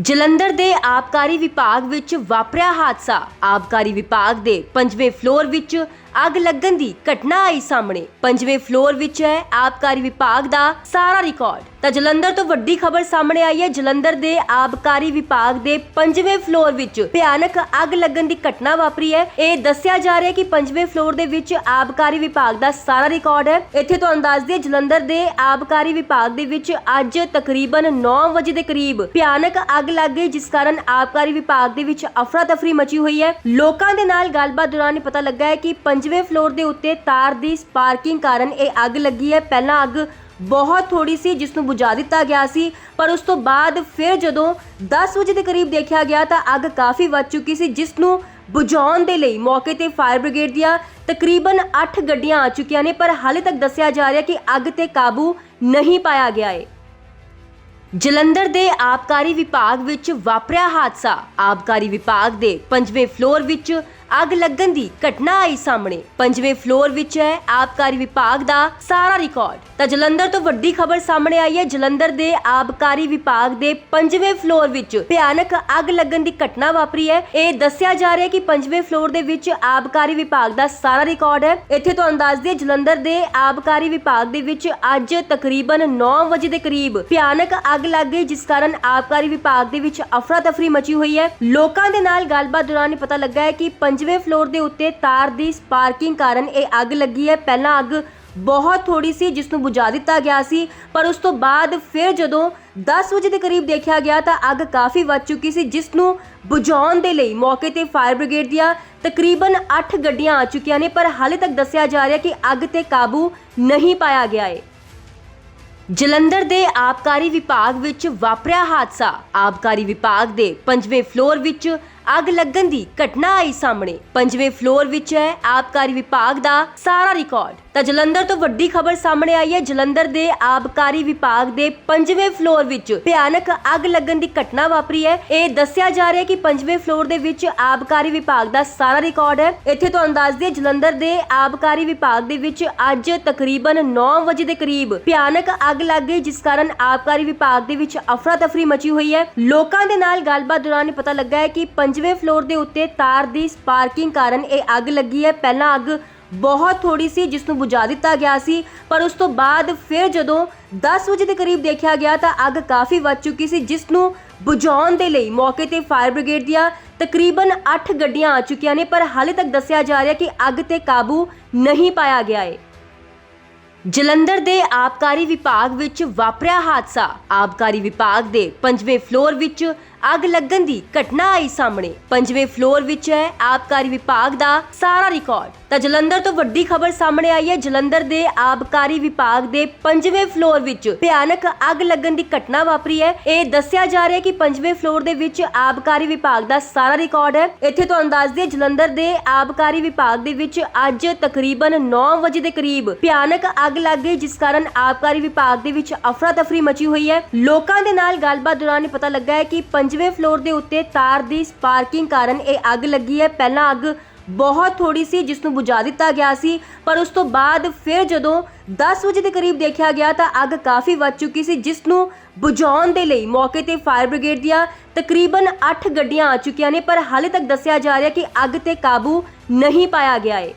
ਜਲੰਧਰ ਦੇ ਆਬਕਾਰੀ ਵਿਭਾਗ ਵਿੱਚ ਵਾਪਰਿਆ ਹਾਦਸਾ। ਆਬਕਾਰੀ ਵਿਭਾਗ ਦੇ ਪੰਜਵੇਂ ਫਲੋਰ ਵਿੱਚ ਅੱਗ ਲੱਗਣ ਦੀ ਘਟਨਾ ਆਈ ਸਾਹਮਣੇ। ਪੰਜਵੇਂ ਫਲੋਰ ਵਿੱਚ ਹੈ ਆਬਕਾਰੀ ਵਿਭਾਗ ਦਾ ਸਾਰਾ ਰਿਕਾਰਡ ਤਾਂ ਜਲੰਧਰ ਤੋਂ ਵੱਡੀ ਖਬਰ ਸਾਹਮਣੇ ਆਈ ਹੈ। ਜਲੰਧਰ ਦੇ ਆਬਕਾਰੀ ਵਿਭਾਗ ਦੇ ਪੰਜਵੇਂ ਫਲੋਰ ਵਿੱਚ ਭਿਆਨਕ ਅੱਗ ਲੱਗਣ ਦੀ ਘਟਨਾ ਵਾਪਰੀ ਹੈ। ਇਹ ਦੱਸਿਆ ਜਾ ਰਿਹਾ ਹੈ ਕਿ ਪੰਜਵੇਂ ਫਲੋਰ ਦੇ ਵਿੱਚ ਆਬਕਾਰੀ ਵਿਭਾਗ ਦਾ ਸਾਰਾ ਰਿਕਾਰਡ ਹੈ। ਇੱਥੇ ਤੁਹਾਨੂੰ ਦੱਸ ਦਈਏ, ਜਲੰਧਰ ਦੇ ਆਬਕਾਰੀ ਵਿਭਾਗ ਦੇ ਵਿੱਚ ਅੱਜ ਤਕਰੀਬਨ 9 ਵਜੇ ਦੇ ਕਰੀਬ ਭਿਆਨਕ ਅੱਗ ਲੱਗ ਗਈ, ਜਿਸ ਕਾਰਨ ਆਬਕਾਰੀ ਵਿਭਾਗ ਦੇ ਵਿੱਚ ਅਫਰਾ ਤਫਰੀ ਮਚੀ ਹੋਈ ਹੈ। ਲੋਕਾਂ ਦੇ ਨਾਲ ਗੱਲਬਾਤ ਦੌਰਾਨ ਪਤਾ ਲੱਗਾ ਹੈ ਕਿ ਪੰਜਵੇਂ ਫਲੋਰ ਦੇ ਉੱਤੇ ਤਾਰ ਦੀ ਸਪਾਰਕਿੰਗ ਕਾਰਨ ਇਹ ਅੱਗ ਲੱਗੀ ਹੈ। ਪਹਿਲਾਂ ਅੱਗ ਬਹੁਤ ਥੋੜੀ ਸੀ, ਜਿਸ ਨੂੰ ਬੁਝਾ ਦਿੱਤਾ ਗਿਆ ਸੀ, ਪਰ ਉਸ ਤੋਂ ਬਾਅਦ ਫਿਰ ਜਦੋਂ 10 ਵਜੇ ਦੇ ਕਰੀਬ ਦੇਖਿਆ ਗਿਆ ਤਾਂ ਅੱਗ ਕਾਫੀ ਵੱਧ ਚੁੱਕੀ ਸੀ, ਜਿਸ ਨੂੰ ਬੁਝਾਉਣ ਦੇ ਲਈ ਮੌਕੇ ਤੇ ਫਾਇਰ ਬ੍ਰਿਗੇਡ ਦੀਆਂ ਤਕਰੀਬਨ 8 ਗੱਡੀਆਂ ਆ ਚੁੱਕੀਆਂ ਨੇ, ਪਰ ਹਾਲੇ ਤੱਕ ਦੱਸਿਆ ਜਾ ਰਿਹਾ ਕਿ ਅੱਗ ਤੇ ਕਾਬੂ ਨਹੀਂ ਪਾਇਆ ਗਿਆ ਹੈ ਜਲੰਧਰ ਦੇ ਆਬਕਾਰੀ ਵਿਭਾਗ ਵਿੱਚ ਵਾਪਰਿਆ ਹਾਦਸਾ। ਆਬਕਾਰੀ ਵਿਭਾਗ ਦੇ ਪੰਜਵੇਂ ਫਲੋਰ ਵਿੱਚ ਅੱਗ ਲੱਗਣ ਦੀ ਘਟਨਾ ਆਈ ਸਾਹਮਣੇ। ਪੰਜਵੇਂ ਫਲੋਰ ਵਿੱਚ ਹੈ, ਆਬਕਾਰੀ ਵਿਭਾਗ ਦਾ ਸਾਰਾ ਰਿਕਾਰਡ ਤਾਂ ਜਲੰਧਰ ਤੋਂ ਵੱਡੀ ਖਬਰ ਸਾਹਮਣੇ ਆਈ ਹੈ, ਜਲੰਧਰ ਦੇ ਆਬਕਾਰੀ ਵਿਭਾਗ ਦੇ ਪੰਜਵੇਂ ਫਲੋਰ ਵਿੱਚ ਭਿਆਨਕ ਅੱਗ ਲੱਗਣ ਦੀ ਘਟਨਾ ਵਾਪਰੀ ਹੈ। ਇਹ ਦੱਸਿਆ ਜਾ ਰਿਹਾ ਹੈ ਕਿ ਪੰਜਵੇਂ ਫਲੋਰ ਦੇ ਵਿੱਚ ਆਬਕਾਰੀ ਵਿਭਾਗ ਦਾ ਸਾਰਾ ਰਿਕਾਰਡ ਹੈ। ਇੱਥੇ ਤੁਹਾਨੂੰ ਦੱਸ ਦਈਏ, ਜਲੰਧਰ ਦੇ ਆਬਕਾਰੀ ਵਿਭਾਗ ਦੇ ਵਿੱਚ ਅੱਜ ਤਕਰੀਬਨ 9 ਵਜੇ ਦੇ ਕਰੀਬ ਭਿਆਨਕ ਅੱਗ ਲੱਗ ਗਈ, ਜਿਸ ਕਾਰਨ ਆਬਕਾਰੀ ਵਿਭਾਗ ਦੇ ਵਿੱਚ ਅਫਰਾ ਤਫਰੀ ਮਚੀ ਹੋਈ ਹੈ। ਲੋਕਾਂ ਦੇ ਨਾਲ ਗੱਲਬਾਤ ਦੌਰਾਨ ਪਤਾ ਲੱਗਾ ਹੈ ਕਿ ਪੰਜ ਪੰਜਵੇਂ ਫਲੋਰ ਦੇ ਉੱਤੇ ਤਾਰ ਦੀ ਸਪਾਰਕਿੰਗ ਕਾਰਨ ਇਹ ਅੱਗ ਲੱਗੀ ਹੈ। ਪਹਿਲਾਂ ਅੱਗ ਬਹੁਤ ਥੋੜੀ ਸੀ ਜਿਸ ਨੂੰ ਬੁਝਾ ਦਿੱਤਾ ਗਿਆ ਸੀ, ਪਰ ਉਸ ਤੋਂ ਬਾਅਦ ਫਿਰ ਜਦੋਂ 10 ਵਜੇ ਦੇ ਕਰੀਬ ਦੇਖਿਆ ਗਿਆ ਤਾਂ ਅੱਗ ਕਾਫੀ ਵੱਧ ਚੁੱਕੀ ਸੀ ਜਿਸ ਨੂੰ ਬੁਝਾਉਣ ਦੇ ਲਈ ਮੌਕੇ ਤੇ ਫਾਇਰ ਬ੍ਰਿਗੇਡ ਦੀਆਂ ਤਕਰੀਬਨ 8 ਗੱਡੀਆਂ ਆ ਚੁੱਕੀਆਂ ਨੇ, ਪਰ ਹਾਲੇ ਤੱਕ ਦੱਸਿਆ ਜਾ ਰਿਹਾ ਕਿ ਅੱਗ ਤੇ ਕਾਬੂ ਨਹੀਂ ਪਾਇਆ ਗਿਆ ਹੈ ਜਲੰਧਰ ਦੇ ਆਬਕਾਰੀ ਵਿਭਾਗ ਵਿੱਚ ਵਾਪਰਿਆ ਹਾਦਸਾ। ਆਬਕਾਰੀ ਵਿਭਾਗ ਦੇ ਪੰਜਵੇਂ ਫਲੋਰ ਵਿੱਚ ਅੱਗ ਲੱਗਣ ਦੀ ਘਟਨਾ ਆਈ ਸਾਹਮਣੇ। ਪੰਜਵੇਂ ਫਲੋਰ ਵਿੱਚ ਹੈ, ਆਬਕਾਰੀ ਵਿਭਾਗ ਦਾ ਸਾਰਾ ਰਿਕਾਰਡ ਤਾਂ ਜਲੰਧਰ ਤੋਂ ਵੱਡੀ ਖਬਰ ਸਾਹਮਣੇ ਆਈ ਹੈ, ਜਲੰਧਰ ਦੇ ਆਬਕਾਰੀ ਵਿਭਾਗ ਦੇ ਪੰਜਵੇਂ ਫਲੋਰ ਵਿੱਚ ਭਿਆਨਕ ਅੱਗ ਲੱਗਣ ਦੀ ਘਟਨਾ ਵਾਪਰੀ ਹੈ। ਇਹ ਦੱਸਿਆ ਜਾ ਰਿਹਾ ਹੈ ਕਿ ਪੰਜਵੇਂ ਫਲੋਰ ਦੇ ਵਿੱਚ ਆਬਕਾਰੀ ਵਿਭਾਗ ਦਾ ਸਾਰਾ ਰਿਕਾਰਡ ਹੈ। ਇੱਥੇ ਤੁਹਾਨੂੰ ਦੱਸ ਦਈਏ, ਜਲੰਧਰ ਦੇ ਆਬਕਾਰੀ ਵਿਭਾਗ ਦੇ ਵਿੱਚ ਅੱਜ ਤਕਰੀਬਨ 9 ਵਜੇ ਦੇ ਕਰੀਬ ਭਿਆਨਕ ਅੱਗ ਲੱਗ ਗਈ, ਜਿਸ ਕਾਰਨ ਆਬਕਾਰੀ ਵਿਭਾਗ ਦੇ ਵਿੱਚ ਅਫਰਾ ਤਫਰੀ ਮਚੀ ਹੋਈ ਹੈ। ਲੋਕਾਂ ਦੇ ਨਾਲ ਗੱਲਬਾਤ ਦੌਰਾਨ ਪਤਾ ਲੱਗਾ ਹੈ ਕਿ ਪੰਜਵੇਂ ਫਲੋਰ ਦੇ ਉੱਤੇ ਤਾਰ ਦੀ ਸਪਾਰਕਿੰਗ ਕਾਰਨ ਇਹ ਅੱਗ ਲੱਗੀ ਹੈ। ਪਹਿਲਾਂ ਅੱਗ ਬਹੁਤ ਥੋੜੀ ਸੀ, ਜਿਸ ਨੂੰ ਬੁਝਾ ਦਿੱਤਾ ਗਿਆ ਸੀ, ਪਰ ਉਸ ਤੋਂ ਬਾਅਦ ਫਿਰ ਜਦੋਂ 10 ਵਜੇ ਦੇ ਕਰੀਬ ਦੇਖਿਆ ਗਿਆ ਤਾਂ ਅੱਗ ਕਾਫੀ ਵੱਧ ਚੁੱਕੀ ਸੀ, ਜਿਸ ਨੂੰ ਬੁਝਾਉਣ ਦੇ ਲਈ ਮੌਕੇ ਤੇ ਫਾਇਰ ਬ੍ਰਿਗੇਡ ਦੀਆਂ ਤਕਰੀਬਨ 8 ਗੱਡੀਆਂ ਆ ਚੁੱਕੀਆਂ ਨੇ, ਪਰ ਹਾਲੇ ਤੱਕ ਦੱਸਿਆ ਜਾ ਰਿਹਾ ਕਿ ਅੱਗ ਤੇ ਕਾਬੂ ਨਹੀਂ ਪਾਇਆ ਗਿਆ ਹੈ ਜਲੰਧਰ ਦੇ ਆਬਕਾਰੀ ਵਿਭਾਗ ਵਿੱਚ ਵਾਪਰਿਆ ਹਾਦਸਾ। ਆਬਕਾਰੀ ਵਿਭਾਗ ਦੇ ਪੰਜਵੇਂ ਫਲੋਰ ਵਿੱਚ ਅੱਗ ਲੱਗਣ ਦੀ ਘਟਨਾ ਆਈ ਸਾਹਮਣੇ। ਪੰਜਵੇਂ ਫਲੋਰ ਵਿੱਚ ਹੈ ਆਬਕਾਰੀ ਵਿਭਾਗ ਦਾ ਸਾਰਾ ਰਿਕਾਰਡ ਤਾਂ ਜਲੰਧਰ ਤੋਂ ਵੱਡੀ ਖਬਰ ਸਾਹਮਣੇ ਆਈ ਹੈ। ਜਲੰਧਰ ਦੇ ਆਬਕਾਰੀ ਵਿਭਾਗ ਦੇ ਪੰਜਵੇਂ ਫਲੋਰ ਵਿੱਚ ਭਿਆਨਕ ਅੱਗ ਲੱਗਣ ਦੀ ਘਟਨਾ ਵਾਪਰੀ ਹੈ। ਇਹ ਦੱਸਿਆ ਜਾ ਰਿਹਾ ਹੈ ਕਿ ਪੰਜਵੇਂ ਫਲੋਰ ਦੇ ਵਿੱਚ ਆਬਕਾਰੀ ਵਿਭਾਗ ਦਾ ਸਾਰਾ ਰਿਕਾਰਡ ਹੈ। ਇੱਥੇ ਤੁਹਾਨੂੰ ਦੱਸ ਦਈਏ, ਜਲੰਧਰ ਦੇ ਆਬਕਾਰੀ ਵਿਭਾਗ ਦੇ ਵਿੱਚ ਅੱਜ ਤਕਰੀਬਨ 9 ਵਜੇ ਦੇ ਕਰੀਬ ਭਿਆਨਕ ਅੱਗ ਲੱਗ ਗਈ, ਜਿਸ ਕਾਰਨ ਆਬਕਾਰੀ ਵਿਭਾਗ ਦੇ ਵਿੱਚ ਅਫਰਾ ਤਫਰੀ ਮਚੀ ਹੋਈ ਹੈ। ਲੋਕਾਂ ਦੇ ਨਾਲ ਗੱਲਬਾਤ ਦੌਰਾਨ ਪਤਾ ਲੱਗਾ ਹੈ ਕਿ ਪੰਜਵੇਂ ਫਲੋਰ ਦੇ ਉੱਤੇ ਤਾਰ ਦੀ ਸਪਾਰਕਿੰਗ ਕਾਰਨ ਇਹ ਅੱਗ ਲੱਗੀ ਹੈ। ਪਹਿਲਾਂ ਅੱਗ ਬਹੁਤ ਥੋੜੀ ਸੀ, ਜਿਸ ਨੂੰ ਬੁਝਾ ਦਿੱਤਾ ਗਿਆ ਸੀ, ਪਰ ਉਸ ਤੋਂ ਬਾਅਦ ਫਿਰ ਜਦੋਂ 10 ਵਜੇ ਦੇ ਕਰੀਬ ਦੇਖਿਆ ਗਿਆ ਤਾਂ ਅੱਗ ਕਾਫੀ ਵੱਧ ਚੁੱਕੀ ਸੀ, ਜਿਸ ਨੂੰ ਬੁਝਾਉਣ ਦੇ ਲਈ ਮੌਕੇ ਤੇ ਫਾਇਰ ਬ੍ਰਿਗੇਡ ਦੀਆਂ ਤਕਰੀਬਨ 8 ਗੱਡੀਆਂ ਆ ਚੁੱਕੀਆਂ ਨੇ, ਪਰ ਹਾਲੇ ਤੱਕ ਦੱਸਿਆ ਜਾ ਰਿਹਾ ਕਿ ਅੱਗ ਤੇ ਕਾਬੂ ਨਹੀਂ ਪਾਇਆ ਗਿਆ ਹੈ।